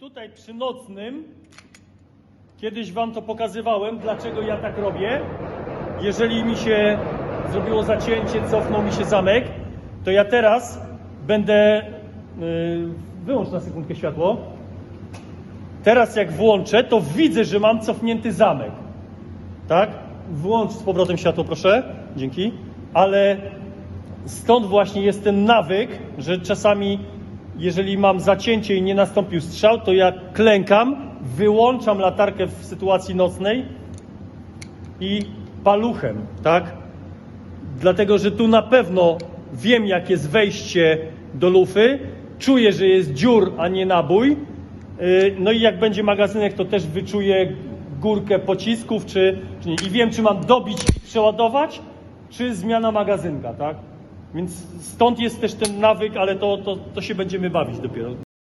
tutaj przy nocnym, kiedyś wam to pokazywałem, dlaczego ja tak robię. Jeżeli mi się zrobiło zacięcie, cofnął mi się zamek, to ja teraz będę. Yy, wyłącz na sekundkę światło. Teraz jak włączę, to widzę, że mam cofnięty zamek. Tak? Włącz z powrotem światło, proszę. Dzięki. Ale stąd właśnie jest ten nawyk, że czasami, jeżeli mam zacięcie i nie nastąpił strzał, to ja klękam, wyłączam latarkę w sytuacji nocnej i paluchem, tak? Dlatego, że tu na pewno wiem, jak jest wejście do lufy, czuję, że jest dziur, a nie nabój. Yy, No i jak będzie magazynek, to też wyczuję górkę pocisków, czy, czy nie. I wiem, czy mam dobić i przeładować, czy zmiana magazynka, tak? Więc stąd jest też ten nawyk, ale to, to, to się będziemy bawić dopiero.